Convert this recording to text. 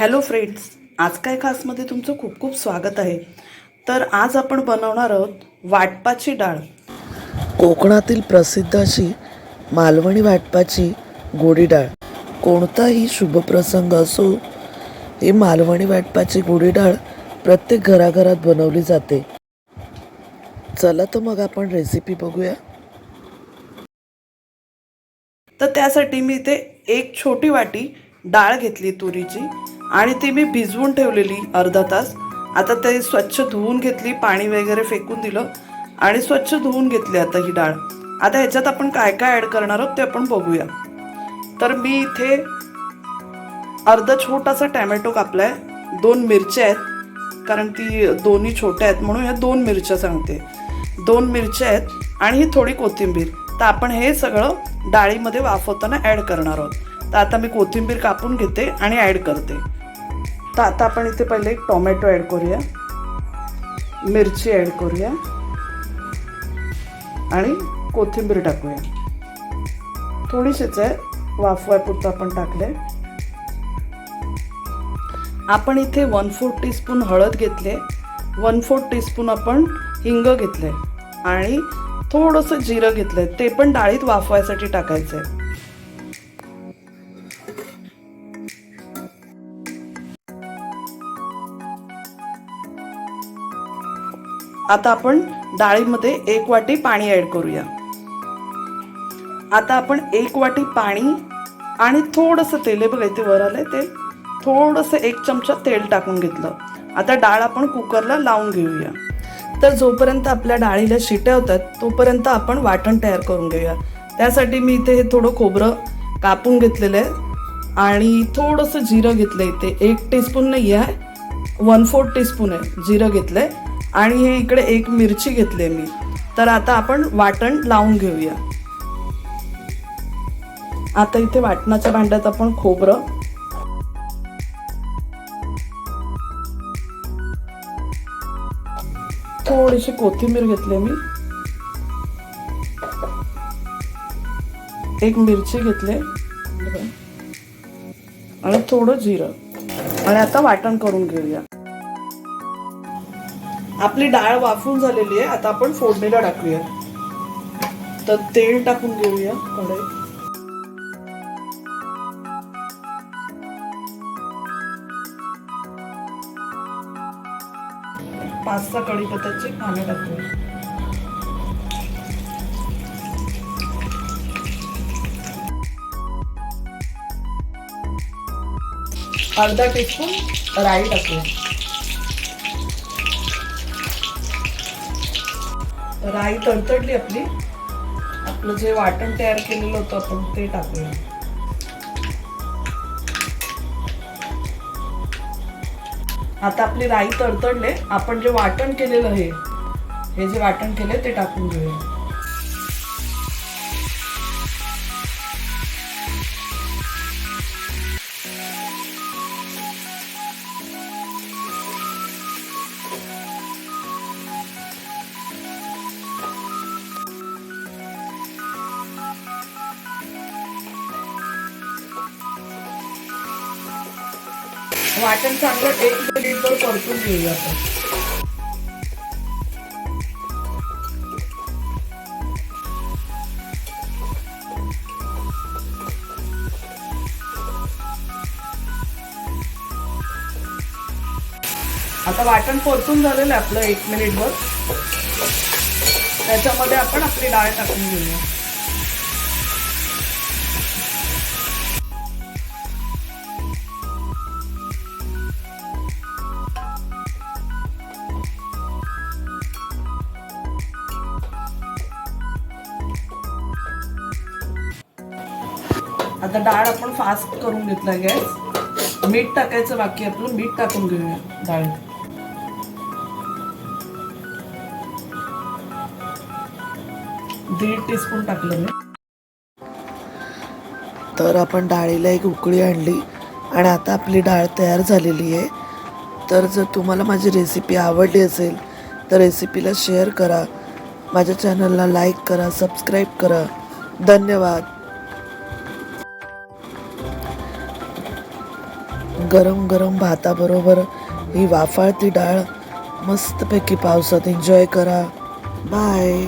Hello friends आज काय खासमध्ये तुमचं खूप खूप स्वागत आहे. तर आज आपण बनवणार आहोत वाटपाची डाळ. कोकणातील प्रसिद्ध अशी मालवणी वाटपाची गोडी डाळ. कोणताही शुभप्रसंग असो ही मालवणी वाटपाची गोडी डाळ प्रत्येक घराघरात बनवली जाते. चला तर मग आपण रेसिपी बघूया. तर त्यासाठी मी इथे एक छोटी वाटी डाळ घेतली तुरीची. आणि ती मी भिजवून ठेवलेली अर्धा तास. आता ते स्वच्छ धुवून घेतली पाणी वगैरे फेकून दिलं आणि स्वच्छ धुवून घेतली आता ही डाळ. आता ह्याच्यात आपण काय काय ॲड करणार आहोत ते आपण बघूया. तर मी इथे अर्धा छोटासा टॅमॅटो कापला आहे दोन मिरच्या आहेत कारण ती दोन्ही छोट्या आहेत म्हणून ह्या दोन मिरच्या सांगते. दोन मिरच्या आहेत आणि ही थोडी कोथिंबीर. तर आपण हे सगळं डाळीमध्ये वाफवताना ॲड करणार आहोत. तर आता मी कोथिंबीर कापून घेते आणि ॲड करते. तर आता आपण इथे पहिले एक टोमॅटो ॲड करूया. मिरची ॲड करूया. आणि कोथिंबीर टाकूया. थोडीशीच आहे. वाफवायपुरतं आपण टाकले आपण इथे वन फोर्थ टीस्पून हळद घेतले. वन फोर्थ टीस्पून आपण हिंग घेतले आणि थोडंसं जिरं घेतलंय. ते पण डाळीत वाफवायसाठी टाकायचं आहे आता आपण डाळीमध्ये एक वाटी पाणी ऍड करूया. आता आपण एक वाटी पाणी आणि थोडंसं तेल आहे बघा इथे वर आलंय तेल थोडंसं एक चमचा तेल टाकून घेतलं. आता डाळ आपण कुकरला लावून घेऊया. तर जोपर्यंत आपल्या डाळीला शिट्या होतात तोपर्यंत आपण वाटण तयार करून घेऊया. त्यासाठी मी इथे हे थोडं खोबरं कापून घेतलेलं आहे. आणि थोडंसं जिरं घेतलं इथे. एक टीस्पून नाही आहे वन फोर्थ टीस्पून आहे जिरं घेतलंय. आणि हे इकडे एक मिरची घेतली मी. तर आता आपण वाटण लावून घेऊया. आता इथे वाटणाच्या भांड्यात आपण खोबरं. थोडीशी कोथिंबीर घेतली मी. एक मिरची घेतले. आणि थोडं जिरं. आणि आता वाटण करून घेऊया. आपली डाळ वाफून झालेली आहे. आता आपण फोडणीला टाकूया. तर तेल टाकून घेऊया कढईत. पाच सहा कढीपत्ताचे पाने टाकूया. अर्धा टीस्पून राई टाकूया. राई तडतडली आपली. आपलं जे वाटण तयार केलेलं होतं आपण ते टाकूया. आता आपली राई तडतडले. आपण जे वाटण केलेलं आहे हे जे वाटण केले ते टाकून घेऊया. वाटण चांगलं एक मिनिटभर परतून घेऊया आपण. आता वाटण परतून झालेलं आहे आपलं एक मिनिटभर त्याच्यामध्ये आपण आपली डाळ टाकून घेऊया. आता डाळ आपण फास्ट करून घेतला गॅस मीठ टाकायचं बाकी आपलं. मीठ टाकून घेऊया डाळ. दीड टीस्पून टाकलं मी. तर आपण डाळीला एक उकळी आणली आणि आता आपली डाळ तयार झालेली आहे. तर जर तुम्हाला माझी रेसिपी आवडली असेल तर रेसिपीला शेअर करा. माझ्या चॅनलला लाईक करा सबस्क्राईब करा. धन्यवाद. गरम गरम भाताबरोबर ही वाफाळती डाळ मस्तपैकी पावसात एन्जॉय करा. बाय